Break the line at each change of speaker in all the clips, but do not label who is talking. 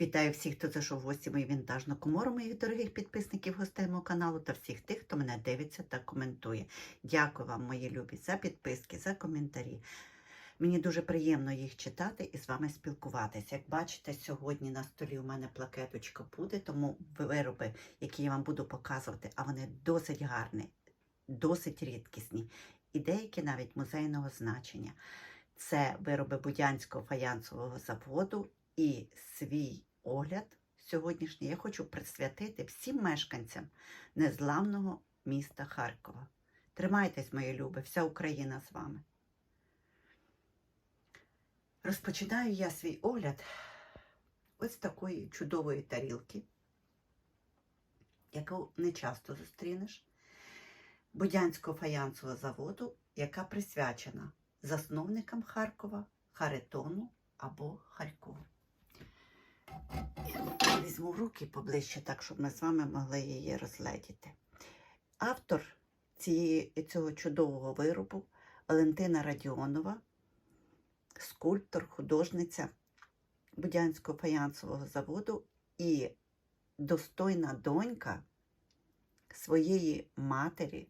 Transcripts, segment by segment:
Вітаю всіх, хто зайшов в гості мою вінтажну комору, моїх дорогих підписників, гостей мого каналу та всіх тих, хто мене дивиться та коментує. Дякую вам, мої любі, за підписки, за коментарі. Мені дуже приємно їх читати і з вами спілкуватися. Як бачите, сьогодні на столі у мене плакеточка буде, тому вироби, які я вам буду показувати, а вони досить гарні, досить рідкісні і деякі навіть музейного значення. Це вироби Будянського фаянсового заводу і свій огляд сьогоднішній я хочу присвятити всім мешканцям незламного міста Харкова. Тримайтесь, мої люби, вся Україна з вами. Розпочинаю я свій огляд ось такої чудової тарілки, яку не часто зустрінеш, Будянського фаянсового заводу, яка присвячена засновникам Харкова, Харитону або Харкову. Візьму в руки поближче, так, щоб ми з вами могли її розгледіти. Автор цієї, цього чудового виробу Валентина Радіонова, скульптор, художниця Будянського фаянсового заводу і достойна донька своєї матері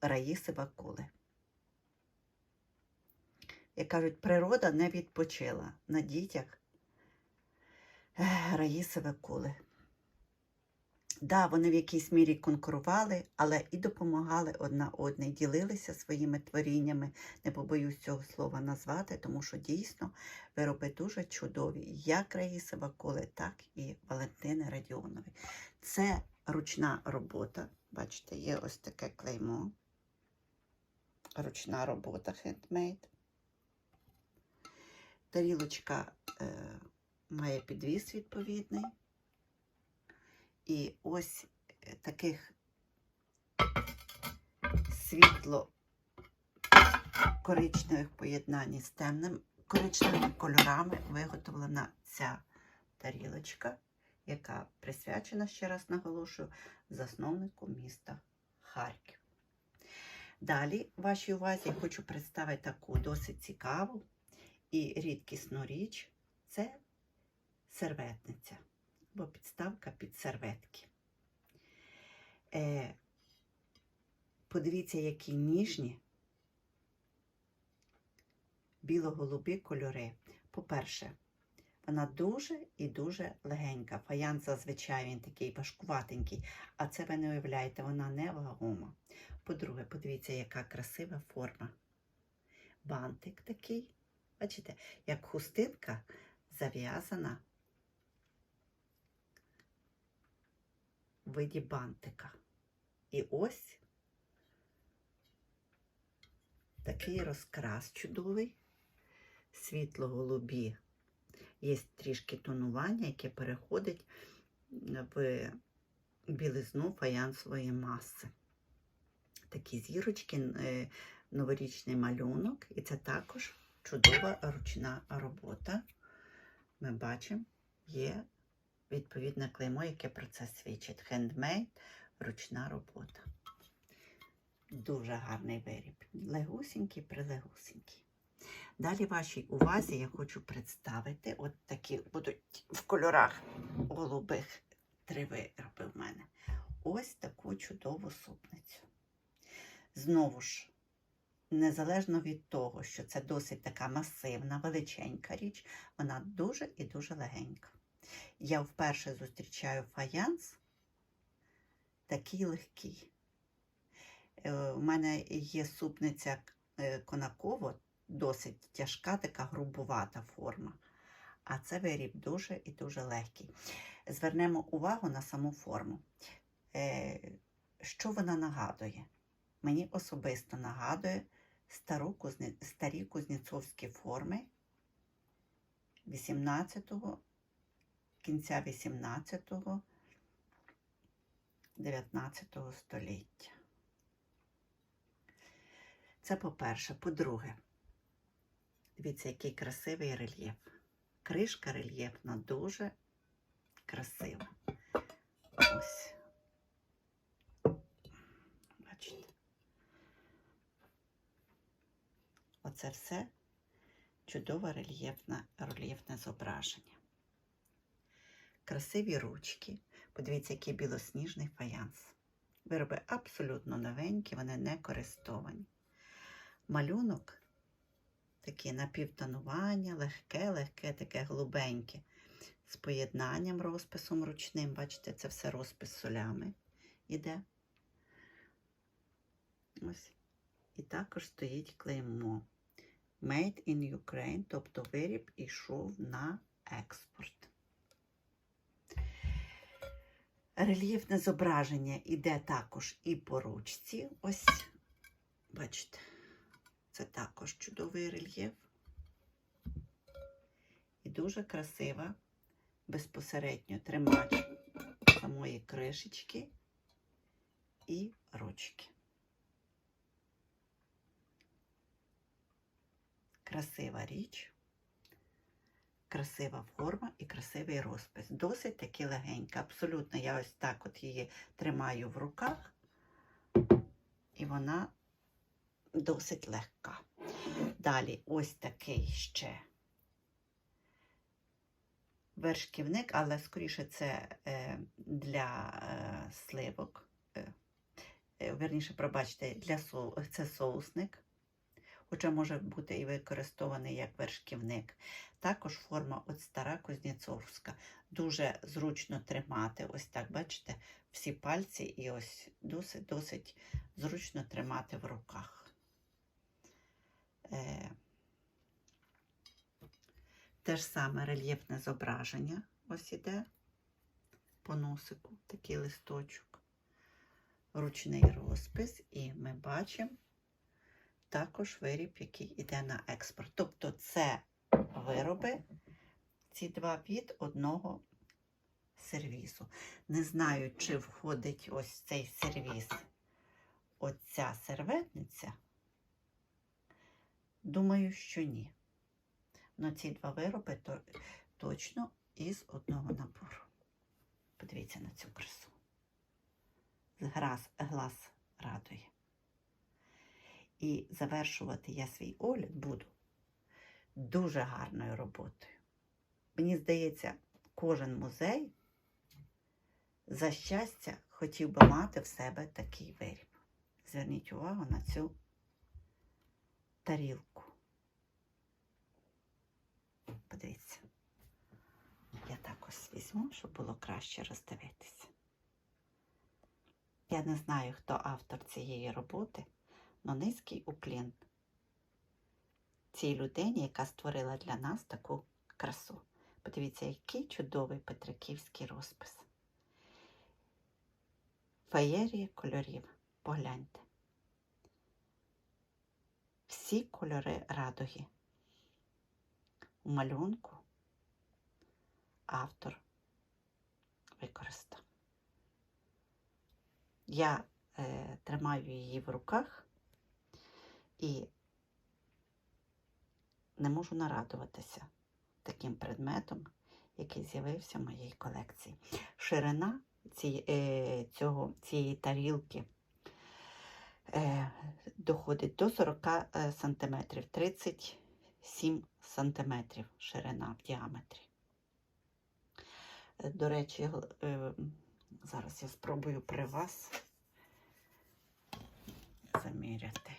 Раїси Вакули. Як кажуть, природа не відпочила на дітях ех, Раїси Вакули. Да, вони в якійсь мірі конкурували, але і допомагали одна одній, ділилися своїми творіннями. Не побоюсь цього слова назвати, тому що дійсно вироби дуже чудові, як Раїси Вакули, так і Валентини Радіонової. Це ручна робота. Бачите, є ось таке клеймо. Ручна робота хендмейд. Тарілочка е, має підвіс відповідний. І ось е, таких світло коричневих поєднанні з темним коричневими кольорами виготовлена ця тарілочка, яка присвячена, ще раз наголошую, засновнику міста Харків. Далі, вашій увазі, я хочу представити таку досить цікаву і рідкісну річ це серветниця або підставка під серветки. Е, подивіться, які ніжні біло-голубі кольори. По-перше, вона дуже і дуже легенька. Фаянс зазвичай він такий важкуватенький, а це ви не уявляєте, вона не вагома. По-друге, подивіться, яка красива форма. Бантик такий. Бачите, як хустинка зав'язана виді бантика. І ось такий розкрас чудовий, світло-голубі. Є трішки тонування, яке переходить в білизну фаянсової маси. Такі зірочки, е, новорічний малюнок, і це також чудова ручна робота. Ми бачимо, є відповідне клеймо, яке про це свідчить. Хендмейд, ручна робота. Дуже гарний виріб. Легусінький, прилегусінький. Далі вашій увазі я хочу представити от такі будуть в кольорах голубих три вироби в мене. Ось таку чудову супницю. Знову ж, незалежно від того, що це досить така масивна, величенька річ, вона дуже і дуже легенька. Я вперше зустрічаю фаянс такий легкий. Е, У мене є супниця е, конаково, досить тяжка, така грубувата форма. А це виріб дуже і дуже легкий. Звернемо увагу на саму форму. Е, Що вона нагадує? Мені особисто нагадує стару, кузне- старі кузнєцовські форми 18-го, кінця 18-го, 19 століття. Це по-перше. По-друге, дивіться, який красивий рельєф. Кришка рельєфна дуже красива. Ось. Бачите? Оце все чудове рельєфне, рельєфне зображення. Красиві ручки. Подивіться, який білосніжний фаянс. Вироби абсолютно новенькі, вони не користовані. Малюнок такі напівтонування, легке, легке, таке голубеньке. З поєднанням розписом ручним. Бачите, це все розпис солями іде. Ось. І також стоїть клеймо. Made in Ukraine, тобто виріб ішов на експорт. Рельєфне зображення іде також і по ручці. Ось, бачите, це також чудовий рельєф. І дуже красива, безпосередньо тримач самої кришечки і ручки. Красива річ, красива форма і красивий розпис. Досить таки легенька. Абсолютно я ось так от її тримаю в руках, і вона досить легка. Далі ось такий ще вершківник, але скоріше це е, для е, сливок. Е, верніше, пробачте, для со, це соусник хоча може бути і використований як вершківник. Також форма от стара Кузнєцовська. Дуже зручно тримати. Ось так, бачите, всі пальці і ось досить-досить зручно тримати в руках. Е, Те ж саме рельєфне зображення. Ось іде по носику такий листочок, ручний розпис, і ми бачимо також виріб, який йде на експорт. Тобто це вироби, ці два від одного сервізу. Не знаю, чи входить ось цей сервіз, оця серветниця. Думаю, що ні. Но ці два вироби то, точно із одного набору. Подивіться на цю красу. Глаз, глаз радує. І завершувати я свій огляд буду дуже гарною роботою. Мені здається, кожен музей за щастя хотів би мати в себе такий виріб. Зверніть увагу на цю тарілку. Подивіться, я так ось візьму, щоб було краще роздивитися. Я не знаю, хто автор цієї роботи но низький уклін цій людині, яка створила для нас таку красу. Подивіться, який чудовий петриківський розпис. Феєрія кольорів. Погляньте. Всі кольори радуги. У малюнку автор використав. Я е, тримаю її в руках і не можу нарадуватися таким предметом, який з'явився в моїй колекції. Ширина ці, е, цього, цієї тарілки е, доходить до 40 см, 37 см ширина в діаметрі. Е, до речі, е, зараз я спробую при вас заміряти.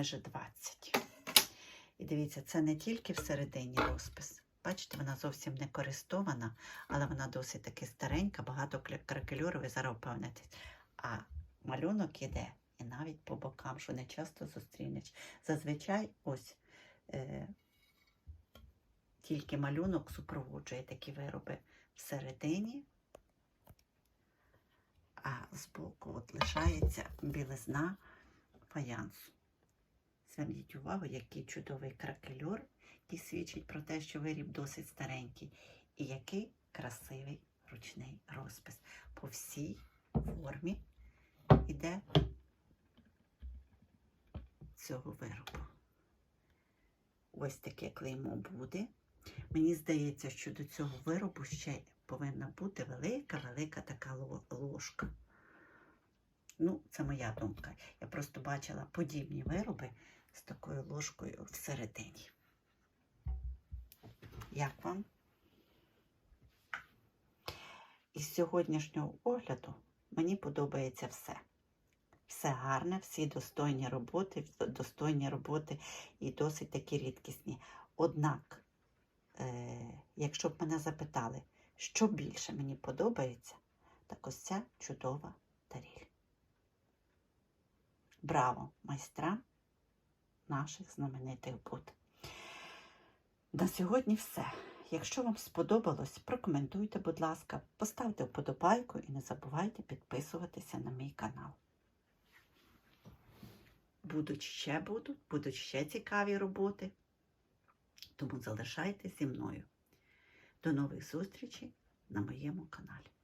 Майже 20. І дивіться, це не тільки всередині розпис. Бачите, вона зовсім не користована, але вона досить таки старенька, багато кракельорів, ви зараз впевнитесь. А малюнок іде і навіть по бокам, що не часто зустрінеш. Зазвичай ось е, тільки малюнок супроводжує такі вироби всередині, а збоку от лишається білизна фаянсу. Зверніть увагу, який чудовий кракельор, який свідчить про те, що виріб досить старенький, і який красивий ручний розпис. По всій формі іде цього виробу. Ось таке клеймо буде. Мені здається, що до цього виробу ще повинна бути велика-велика така ложка. Ну, це моя думка. Я просто бачила подібні вироби з такою ложкою всередині. Як вам? Із сьогоднішнього огляду мені подобається все. Все гарне, всі достойні роботи, достойні роботи і досить такі рідкісні. Однак, е, якщо б мене запитали, що більше мені подобається, так ось ця чудова таріль. Браво, майстрам наших знаменитих буд. На сьогодні все. Якщо вам сподобалось, прокоментуйте, будь ласка, поставте вподобайку і не забувайте підписуватися на мій канал. Будуть ще будуть, будуть ще цікаві роботи. Тому залишайтеся зі мною. До нових зустрічей на моєму каналі.